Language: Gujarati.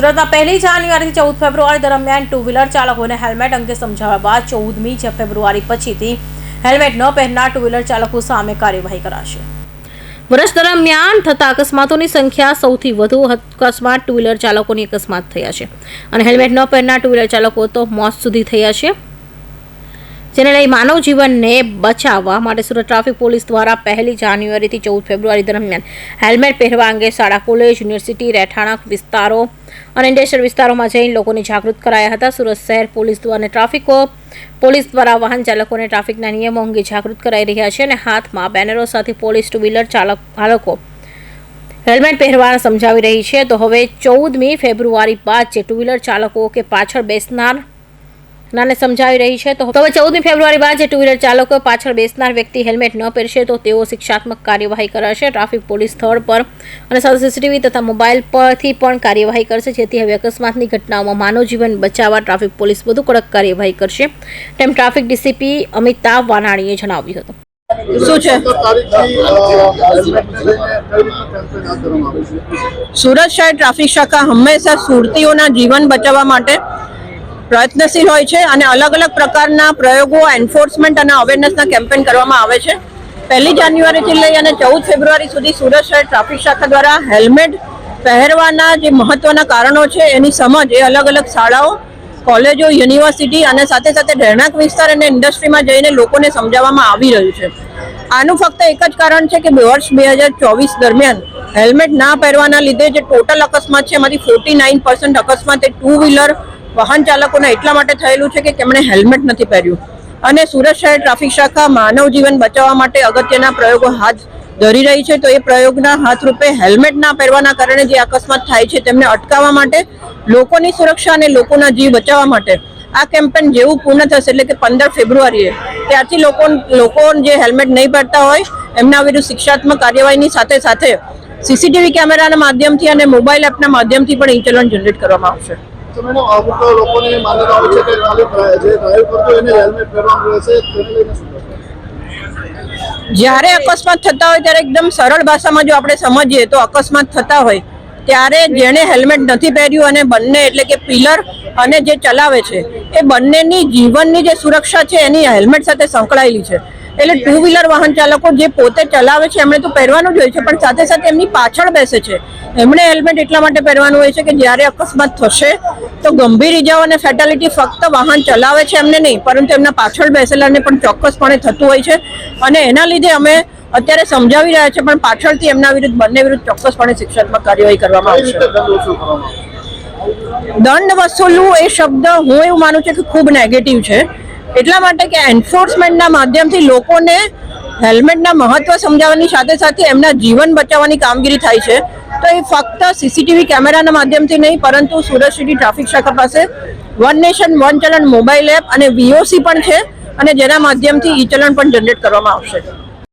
સુરતમાં પહેલી જાન્યુઆરીથી ચૌદ ફેબ્રુઆરી દરમિયાન ટુ વ્હીલર ચાલકોને હેલ્મેટ અંગે સમજાવ્યા બાદ ચૌદમી ફેબ્રુઆરી પછીથી હેલ્મેટ ન પહેરનાર ટુ વ્હીલર ચાલકો સામે કાર્યવાહી કરાશે. વર્ષ દરમિયાન થતા અકસ્માતોની સંખ્યા સૌથી વધુ અકસ્માત ટુ વ્હીલર ચાલકોની અકસ્માત થયા છે. અને હેલ્મેટ ન પહેરનાર ટુ વ્હીલર ચાલકો તો મોત સુધી થયા છે. જેને લઈ માનવ જીવનને બચાવવા માટે સુરત ટ્રાફિક પોલીસ દ્વારા પહેલી જાન્યુઆરીથી ચૌદ ફેબ્રુઆરી દરમિયાન હેલ્મેટ પહેરવા અંગે શાળા, કોલેજ, યુનિવર્સિટી, રહેઠાણ વિસ્તારો અને ઇન્ડસ્ટ્રીયલ વિસ્તારોમાં જઈને લોકોને જાગૃત કરાયા હતા. સુરત શહેર પોલીસ દ્વારા ટ્રાફિકો પોલીસ દ્વારા વાહન ચાલકોને ટ્રાફિકના નિયમો અંગે જાગૃત કરાઈ રહ્યા છે અને હાથમાં બેનરો સાથે પોલીસ ટુ વ્હીલર ચાલક ચાલકો હેલ્મેટ પહેરવા સમજાવી રહી છે. તો હવે ચૌદમી ફેબ્રુઆરી બાદ જે ટુ વ્હીલર ચાલકો કે પાછળ બેસનાર નાને સમજાવી રહી છે. તો હવે ચૌદમી ફેબ્રુઆરી બાદ જે ટુ વ્હીલર ચાલકો પાછળ બેસનાર વ્યક્તિ હેલ્મેટ ન પહેરશે તો તેઓ શિક્ષાત્મક કાર્યવાહી કરાશે. ટ્રાફિક પોલીસ સ્થળ પર અને સાથે સીસીટીવી તથા મોબાઈલ પરથી પણ કાર્યવાહી કરશે જેથી હવે અકસ્માતની ઘટનાઓમાં માનવ જીવન બચાવવા ટ્રાફિક પોલીસ વધુ કડક કાર્યવાહી કરશે. તેમ ટ્રાફિક ડીસીપી અમિતાભ વાનાણીએ જણાવ્યું હતું. શું છે? સુરત શહેર ટ્રાફિક શાખા હંમેશા સુરતીઓના જીવન બચાવવા માટે પ્રયત્નશીલ હોય છે અને અલગ અલગ પ્રકારના પ્રયોગો એન્ફોર્સમેન્ટ અને અવેરનેસના કેમ્પેન કરવામાં આવે છે. પહેલી જાન્યુઆરીથી લઈ અને ચૌદ ફેબ્રુઆરી સુધી સુરત શહેર ટ્રાફિક શાખા દ્વારા હેલ્મેટ પહેરવાના જે મહત્વના કારણો છે, એની સમજ એ અલગ અલગ શાળાઓ, કોલેજો યુનિવર્સિટી અને સાથે સાથે રહેણાંક વિસ્તાર અને ઇન્ડસ્ટ્રીમાં જઈને લોકોને સમજાવવામાં આવી રહ્યું છે. આનું ફક્ત એક જ કારણ છે કે વર્ષ બે હજાર ચોવીસ દરમિયાન હેલ્મેટ ના પહેરવાના લીધે જે ટોટલ અકસ્માત છે, એમાંથી ફોર્ટી નાઇન પર્સન્ટ અકસ્માત એ ટુ વ્હીલર વાહન ચાલકોને એટલા માટે થયેલું છે કે તેમણે હેલ્મેટ નથી પહેર્યું. અને સુરત શહેર ટ્રાફિક શાખા માનવ જીવન બચાવવા માટે અગત્યના પ્રયોગો હાથ ધરી રહી છે, તો એ પ્રયોગના હાથરૂપે હેલ્મેટ ના પહેરવાના કારણે જે અકસ્માત થાય છે, તેમને અટકાવવા માટે, લોકોની સુરક્ષા અને લોકોના જીવ બચાવવા માટે આ કેમ્પેન જેવું પૂર્ણ થશે, એટલે કે પંદર ફેબ્રુઆરીએ ત્યારથી લોકો લોકો જે હેલ્મેટ નહીં પહેરતા હોય, એમના વિરુદ્ધ શિક્ષાત્મક કાર્યવાહીની સાથે સાથે સીસીટીવી કેમેરાના માધ્યમથી અને મોબાઈલ એપના માધ્યમથી પણ ચલણ જનરેટ કરવામાં આવશે. તો અમુક લોકોની માન્યતા હોય છે કે ખાલી જે ડ્રાઈવ કરતો એને હેલ્મેટ પહેરવાનું રહેશે તેને લઈને શું જ્યારે અકસ્માત થતા હોય ત્યારે એકદમ સરળ ભાષામાં જો આપણે સમજીએ તો અકસ્માત થતા હોય, ત્યારે જેણે હેલ્મેટ નથી પહેર્યું અને બંને એટલે કે પિલર અને જે ચલાવે છે, એ બંનેની જીવનની જે સુરક્ષા છે એની હેલ્મેટ સાથે સંકળાયેલી છે. એટલે ટુ વ્હીલર વાહન ચાલકો જે પોતે ચલાવે છે, એમણે તો પહેરવાનું જ હોય છે, પણ સાથે સાથે એમની પાછળ બેસે છે. એમણે હેલ્મેટ એટલા માટે પહેરવાનું હોય છે કે જ્યારે અકસ્માત થશે તો ગંભીર ઇજાઓ અને ફેટાલિટી ફક્ત વાહન ચલાવે છે એમને નહીં પરંતુ એમના પાછળ બેસેલાને પણ ચોક્કસપણે થતું હોય છે. અને એના લીધે અમે અત્યારે સમજાવી રહ્યા છે પણ પાછળથી એમના વિરુદ્ધ બંને વિરુદ્ધ ચોક્કસપણે શિક્ષાત્મક કાર્યવાહી કરવામાં આવશે. દંડ વસૂલવું એ શબ્દ હું એવું માનું છું કે ખૂબ નેગેટિવ છે. એટલા માટે કે એન્ફોર્સમેન્ટના માધ્યમથી લોકોને હેલ્મેટના મહત્વ સમજાવવાની સાથે સાથે એમના જીવન બચાવવાની કામગીરી થાય છે. તો એ ફક્ત સીસીટીવી કેમેરાના માધ્યમથી નહીં, પરંતુ સુરત સિટી ટ્રાફિક શાખા પાસે વન નેશન, વન ચલણ મોબાઈલ એપ અને વીઓસી પણ છે અને જેના માધ્યમથી ઈ ચલણ પણ જનરેટ કરવામાં આવશે.